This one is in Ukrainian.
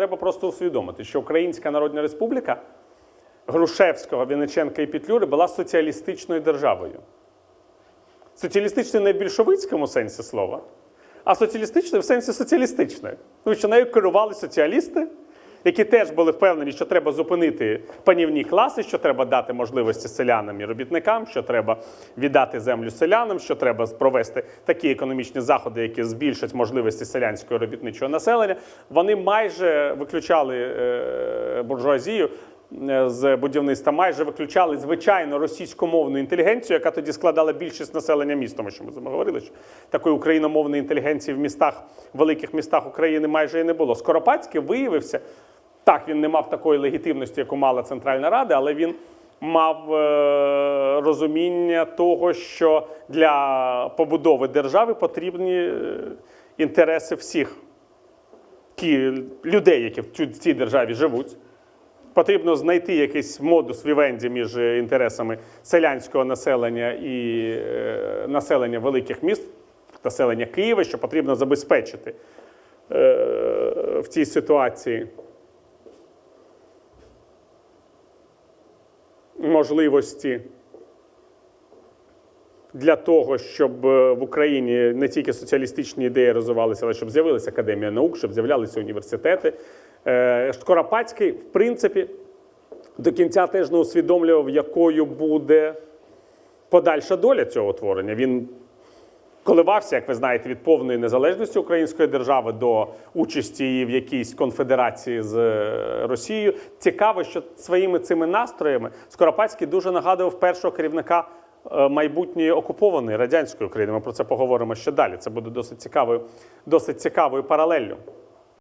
Треба просто усвідомити, що Українська Народна Республіка Грушевського, Вінниченка і Петлюри була соціалістичною державою. Соціалістичною не в більшовицькому сенсі слова, а соціалістичною в сенсі соціалістичної. Тому що нею керували соціалісти, які теж були впевнені, що треба зупинити панівні класи, що треба дати можливості селянам і робітникам, що треба віддати землю селянам, що треба провести такі економічні заходи, які збільшать можливості селянського робітничого населення. Вони майже виключали е, буржуазію. е, З будівництва майже виключали звичайно російськомовну інтелігенцію, яка тоді складала більшість населення міст, тому що ми з вами говорили, що такої україномовної інтелігенції в містах, великих містах України майже і не було. Скоропадський виявився, так, він не мав такої легітимності, яку мала Центральна Рада, але він мав е, розуміння того, що для побудови держави потрібні е, інтереси всіх ті людей, які в цій державі живуть. Потрібно знайти якийсь модус вівенді між інтересами селянського населення і е, населення великих міст, населення Києва, що потрібно забезпечити е, в цій ситуації. Можливості для того, щоб е, в Україні не тільки соціалістичні ідеї розвивалися, але щоб з'явилася академія наук, щоб з'являлися університети. Е, Шкоропадський, в принципі, до кінця теж не усвідомлював, якою буде подальша доля цього творення. Він коливався, як ви знаєте, від повної незалежності української держави до участі її в якійсь конфедерації з е, Росією. Цікаво, що своїми цими настроями Скоропадський дуже нагадував першого керівника е, майбутньої окупованої радянської України. Ми про це поговоримо ще далі. Це буде досить цікавою, досить цікавою паралеллю.